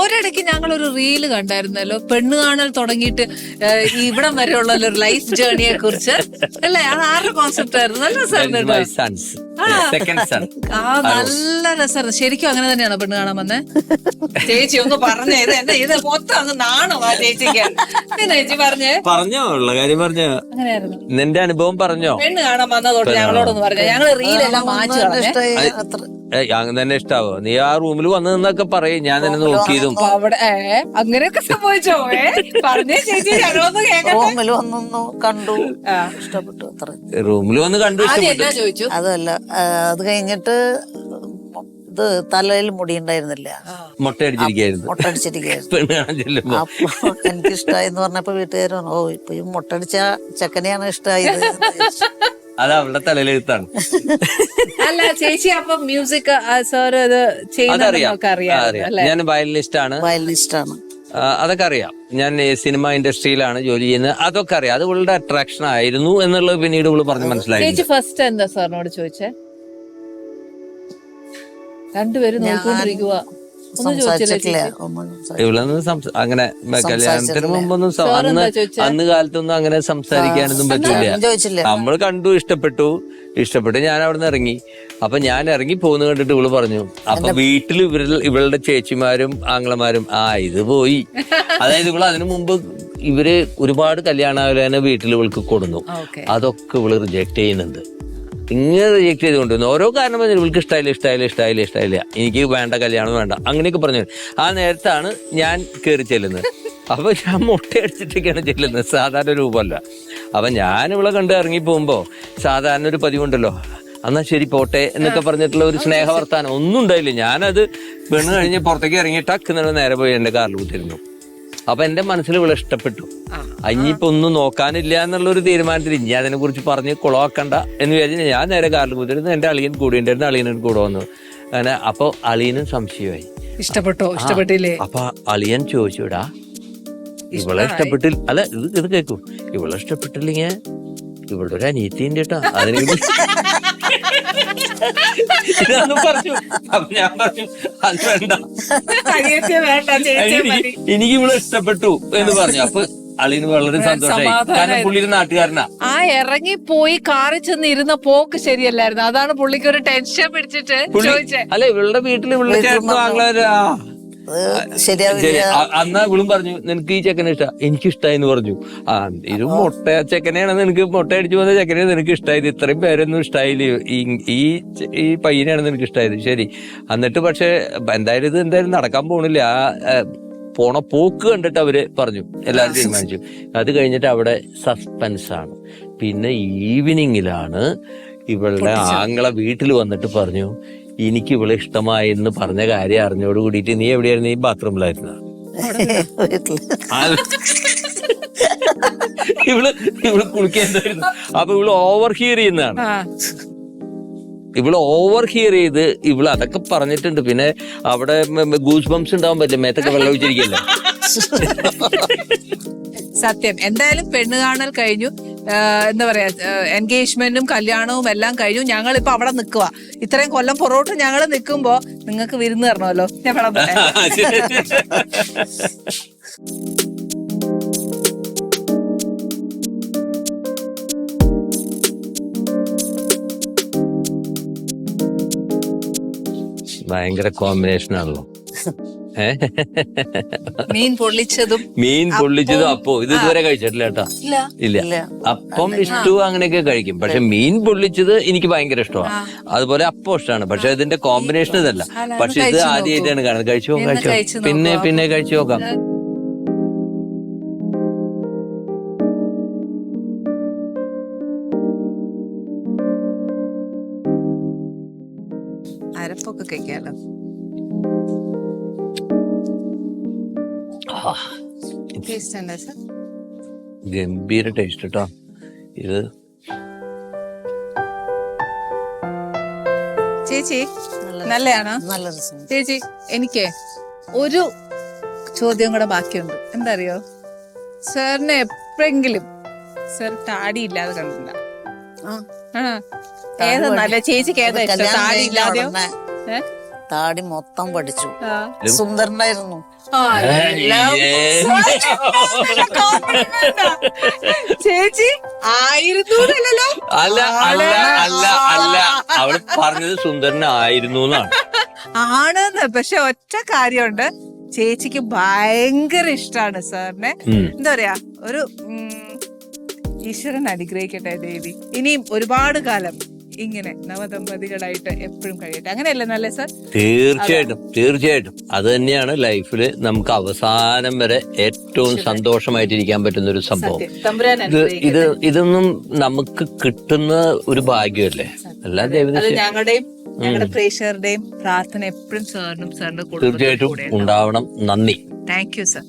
ഒരിടയ്ക്ക് ഞങ്ങൾ ഒരു റീൽ കണ്ടായിരുന്നല്ലോ പെണ്ണ് കാണൽ തുടങ്ങിയിട്ട് ഇവിടം വരെയുള്ള ഒരു ലൈഫ് ജേർണിയെ കുറിച്ച് അല്ലേ? അത് ആരുടെ കോൺസെപ്റ്റ് ആയിരുന്നു? നല്ല. സൺസ് സെക്കൻഡ് സൺ ആ നല്ല രസമായിരുന്നു. ശരിക്കും അങ്ങനെ തന്നെയാണോ പെണ്ണ് കാണാൻ വന്നേ? ചേച്ചി ഒന്ന് പറഞ്ഞേ ഇത് എന്റെ ഇത് മൊത്തം അങ്ങ് നാണോ ആ ചേച്ചിക്ക് ചേച്ചി പറഞ്ഞേ? പറഞ്ഞോ ഉള്ള കാര്യം പറഞ്ഞോ. അങ്ങനെയായിരുന്നു. നിന്റെ അനുഭവം പറഞ്ഞോ? പെണ്ണ് കാണാൻ വന്നതോട്ട് ഞങ്ങളോടൊന്ന് പറഞ്ഞു. ഞങ്ങൾ റീലെല്ലാം മാച്ചു കളഞ്ഞേ അങ്ങനെ തന്നെ ഇഷ്ടാവോ? നീ ആ റൂമിൽ വന്നു നിന്നൊക്കെ പറയും ഞാൻ നിന്നെ നോക്കിയതും. അപ്പൊ അവിടെ ഏ അങ്ങനെയൊക്കെ സംഭവിച്ചോ? ഏ പറഞ്ഞേ ചേച്ചി ഞങ്ങളൊന്ന് റൂമിൽ വന്ന് കണ്ടു ഇഷ്ടപ്പെട്ടു അത്ര. റൂമിൽ വന്ന് കണ്ടു ആദ്യം ഇഷ്ടപ്പെട്ടു. ചോദിച്ചു? അതല്ല അത് കഴിഞ്ഞിട്ട് ഇത് തലയിൽ മുടി ഉണ്ടായിരുന്നില്ല. ചെല്ലുമ്പോ. അപ്പൊ എനിക്ക് ഇഷ്ടമായി എന്ന് പറഞ്ഞപ്പോ വീട്ടുകാർ പറഞ്ഞു ഓ ഇപ്പൊ ഈ മുട്ടടിച്ച ചെക്കനെയാണ് ഇഷ്ടമായത്. അത് അവളുടെ തലയിലെഴുത്താണ്. അല്ല ചേച്ചി അപ്പൊ മ്യൂസിക് സാർ അത് അറിയാം ഞാൻ വയലിനിസ്റ്റ് ആണ് വയലിനിസ്റ്റാണ്. ആണ് അതൊക്കെ അറിയാം. ഞാൻ സിനിമ ഇൻഡസ്ട്രിയിലാണ് ജോലി ചെയ്യുന്നത്. അതൊക്കെ അറിയാം. അത് ഇവളുടെ അട്രാക്ഷൻ ആയിരുന്നു എന്നുള്ളത് പിന്നീട് ഇവൾ പറഞ്ഞ് മനസ്സിലായി. ചേച്ചി ഫസ്റ്റ് എന്താ സാറിനോട് ചോദിച്ചേ? രണ്ടുപേരും നോക്കിക്കൊണ്ടിരിക്കുക ഇവളൊന്നും അങ്ങനെ കല്യാണത്തിന് മുമ്പൊന്നും അന്ന് അന്ന് കാലത്തൊന്നും അങ്ങനെ സംസാരിക്കാനൊന്നും പറ്റില്ല നമ്മൾ കണ്ടു ഇഷ്ടപ്പെട്ടു. ഇഷ്ടപ്പെട്ട് ഞാൻ അവിടെ നിന്ന് ഇറങ്ങി. അപ്പൊ ഞാൻ ഇറങ്ങി പോകുന്ന കണ്ടിട്ട് ഇവൾ പറഞ്ഞു അപ്പൊ വീട്ടിൽ ഇവരുടെ ഇവളുടെ ചേച്ചിമാരും ആങ്ങളമാരും ആ ഇത് പോയി. അതായത് ഇവൾ അതിനു മുമ്പ് ഇവർ ഒരുപാട് കല്യാണാലോചന വീട്ടിൽ ഇവൾക്ക് കൊടുന്നു. അതൊക്കെ ഇവൾ റിജക്ട് ചെയ്യുന്നുണ്ട്. ഇങ്ങനെ റിജക്ട് ചെയ്തുകൊണ്ട് ഓരോ കാരണം പറഞ്ഞു ഇവൾക്ക് ഇഷ്ടമായില്ല ഇഷ്ടമായില്ല ഇഷ്ടമായില്ല ഇഷ്ടമായില്ല എനിക്ക് വേണ്ട കല്യാണം വേണ്ട. അങ്ങനെയൊക്കെ പറഞ്ഞു. ആ നേരത്താണ് ഞാൻ കയറി ചെല്ലുന്നത്. അപ്പോൾ ഞാൻ മുട്ടയടിച്ചിട്ടൊക്കെയാണ് ചെല്ലുന്നത്. സാധാരണ രൂപമല്ല. അപ്പം ഞാൻ ഇവളെ കണ്ട് ഇറങ്ങി പോകുമ്പോൾ സാധാരണ ഒരു പതിവുണ്ടല്ലോ. എന്നാ ശരി പോട്ടെ എന്നൊക്കെ പറഞ്ഞിട്ടുള്ള ഒരു സ്നേഹവർത്താനം ഒന്നും ഉണ്ടായില്ല. ഞാനത് പെണ്ണ് കഴിഞ്ഞ് പുറത്തേക്ക് ഇറങ്ങി ടക്ക് എന്നുള്ള നേരെ പോയി എന്റെ കാറിൽ കുത്തിരുന്നു അപ്പം എന്റെ മനസ്സിൽ ഇവളെ ഇഷ്ടപ്പെട്ടു. ഇനിയിപ്പോ ഒന്നും നോക്കാനില്ല എന്നുള്ള ഒരു തീരുമാനത്തിൽ ഇനി അതിനെ കുറിച്ച് പറഞ്ഞ് കുളമാക്കണ്ട എന്ന് വിചാരിച്ചു ഞാൻ നേരെ കാറിൽ കുത്തിരുന്നു എന്റെ അളിയൻ കൂടി ഉണ്ടായിരുന്നു അളിയനും കൂടെ വന്നു. അങ്ങനെ അപ്പൊ അളിയനും സംശയമായി. ഇഷ്ടപ്പെട്ടോ? ഇഷ്ടപ്പെട്ടില്ലേ? അപ്പൊ അളിയൻ ചോദിച്ചുടാ ഇവളെ ഇഷ്ടപ്പെട്ടില്ല അല്ല ഇത് ഇത് കേക്കൂ. ഇവളെ ഇഷ്ടപ്പെട്ടില്ലെങ്കിൽ ഇവളുടെ ഒരു അനിയത്തിന്റെ കേട്ടോ. അതിന് ഇത് ഇതാന്ന് പറഞ്ഞു. ഞാൻ പറഞ്ഞു അത് വേണ്ട. അനിയത്തിയെ മതി. എനിക്ക് എനിക്ക് ഇവളെ ഇഷ്ടപ്പെട്ടു എന്ന് പറഞ്ഞു. അപ്പൊ അളിന് വളരെ സന്തോഷമായി കാരണം പുള്ളി ഒരു നാട്ടുകാരനാ. ആ ഇറങ്ങി പോയി കാറിൽ ചെന്ന് ഇരുന്ന പോക്ക് ശരിയല്ലായിരുന്നു. അതാണ് പുള്ളിക്ക് ഒരു ടെൻഷൻ പിടിച്ചിട്ട് അല്ലെ ചോദിച്ചേ. അല്ല ഇവളുടെ വീട്ടിൽ ഇവളുടെ ചേട്ടൻ ആങ്ങളാരാ അത് ശരിയാവില്ല. ശരി അ- ഇവളും പറഞ്ഞു നിനക്ക് ഈ ചെക്കനെ ഇഷ്ട. എനിക്ക് ഇഷ്ടായിന്ന് പറഞ്ഞു. ആ ഇത് മുട്ട ചെക്കനെയാണ്. നിനക്ക് മുട്ട അടിച്ചു പോകുന്ന ചെക്കനെ നിനക്ക് ഇഷ്ടമായത് ഇത്രയും പേരൊന്നും ഇഷ്ടായില്ല? ഈ ഈ പയ്യനെയാണ് നിനക്ക് ഇഷ്ടമായത് ശരി. എന്നിട്ട് പക്ഷെ എന്തായാലും ഇത് എന്തായാലും നടക്കാൻ പോണില്ല. ആ, പോണ പോക്ക് കണ്ടിട്ട് അവർ പറഞ്ഞു. എല്ലാവരും തീരുമാനിച്ചു. അത് കഴിഞ്ഞിട്ട് അവിടെ സസ്പെൻസ് ആണ് പിന്നെ ഈവനിങ്ങിലാണ് ഇവളുടെ ആങ്ങളെ വീട്ടിൽ വന്നിട്ട് പറഞ്ഞു എനിക്ക് ഇവളെ ഇഷ്ടമായി എന്ന് പറഞ്ഞ കാര്യം അറിഞ്ഞോട് കൂടിയിട്ട് നീ എവിടെയായിരുന്നു? നീ ബാത്റൂമിലായിരുന്നു? ഇവൾ ഇവൾ കുളിക്കേണ്ടായിരുന്നു അപ്പൊ ഇവൾ ഓവർ ഹിയർ ചെയ്യുന്നതാണ്. ഇവൾ ഓവർ ഹിയർ ചെയ്ത് ഇവൾ അതൊക്കെ പറഞ്ഞിട്ടുണ്ട്. പിന്നെ അവിടെ ഗൂസ് ബംസ് ഉണ്ടാവാൻ പറ്റില്ല. മേത്തൊക്കെ വെള്ളം ഒഴിച്ചിരിക്കില്ല സത്യം. എന്തായാലും പെണ്ണ് കാണൽ കഴിഞ്ഞു. എന്താ പറയാ എൻഗേജ്മെന്റും കല്യാണവും എല്ലാം കഴിഞ്ഞു. ഞങ്ങൾ ഇപ്പൊ അവിടെ നിൽക്കുക ഇത്രയും കൊല്ലം പുറകോട്ട് ഞങ്ങൾ നിൽക്കുമ്പോ നിങ്ങൾക്ക് വിരുന്ന് തരണമല്ലോ. ഞാൻ ഭയങ്കര കോമ്പിനേഷൻ ആണല്ലോ? മീൻ പൊള്ളിച്ചതും മീൻ പൊള്ളിച്ചതും അപ്പോ ഇത് ഇതുവരെ കഴിച്ചിട്ടില്ല കേട്ടോ. ഇല്ല. അപ്പം ഇഷ്ടവും അങ്ങനെയൊക്കെ കഴിക്കും. പക്ഷെ മീൻ പൊള്ളിച്ചത് എനിക്ക് ഭയങ്കര ഇഷ്ടമാണ്. അതുപോലെ അപ്പം ഇഷ്ടമാണ്. പക്ഷെ ഇതിന്റെ കോമ്പിനേഷൻ ഇതല്ല. പക്ഷെ ഇത് ആദ്യമായിട്ടാണ് കാണുന്നത്. കഴിച്ചു നോക്കാം കഴിച്ചു കഴിച്ചു പിന്നെ പിന്നെ കഴിച്ചു നോക്കാം. അരപ്പൊക്കെ കഴിക്കാലോ? ടേസ്റ്റ് എന്താ സർ ഗംഭീര ടേസ്റ്റ് കേട്ടോ ഇത് ചേച്ചി നല്ലതാണോ? നല്ല രസം ചേച്ചി എനിക്ക് ഒരു ചോദ്യം കൂടെ ബാക്കിയുണ്ട്. എന്താ അറിയോ സാറിനെ എപ്പോഴെങ്കിലും സാർ താടി ഇല്ലാതെ കണ്ടിട്ടുണ്ടോ ഏതാ നല്ല ചേച്ചിക്ക് ഏതാ ഇഷ്ടം? കല്യാണം താടി ഇല്ലാതെയോ? ഏ? താടി മൊത്തം പഠിച്ചു. ആ. സുന്ദരനായിരുന്നു. ആ, എല്ലാം ചേച്ചി ആയിരുന്നു അല്ല അല്ല അല്ല. അല്ല അവൾ പറഞ്ഞത് സുന്ദരനായിരുന്നു എന്നാണ്. ആണെന്ന്. പക്ഷെ ഒറ്റ കാര്യമുണ്ട്. ചേച്ചിക്ക് ഭയങ്കര ഇഷ്ടാണ് സാറിനെ. ഉം. എന്താ പറയാ? ഒരു ഉം, ഈശ്വരൻ അനുഗ്രഹിക്കട്ടെ ദേവി. ഇനിയും ഒരുപാട് കാലം. ഇങ്ങനെ നവദമ്പതികളായിട്ട് എപ്പോഴും കഴിയട്ടെ. അങ്ങനെയല്ലേ നല്ല സാർ? തീർച്ചയായിട്ടും തീർച്ചയായിട്ടും. അത് തന്നെയാണ് ലൈഫിൽ നമുക്ക് അവസാനം വരെ ഏറ്റവും സന്തോഷമായിട്ടിരിക്കാൻ പറ്റുന്ന ഒരു സംഭവം. ഇത് ഇത് ഇതൊന്നും നമുക്ക് കിട്ടുന്ന ഒരു ഭാഗ്യമല്ലേ? അല്ല ഞങ്ങളുടെയും ഞങ്ങളുടെ പ്രേക്ഷകരുടെയും പ്രാർത്ഥന എപ്പോഴും സാറിനും സാറിന്റെ തീർച്ചയായിട്ടും ഉണ്ടാവണം. നന്ദി. Thank you sir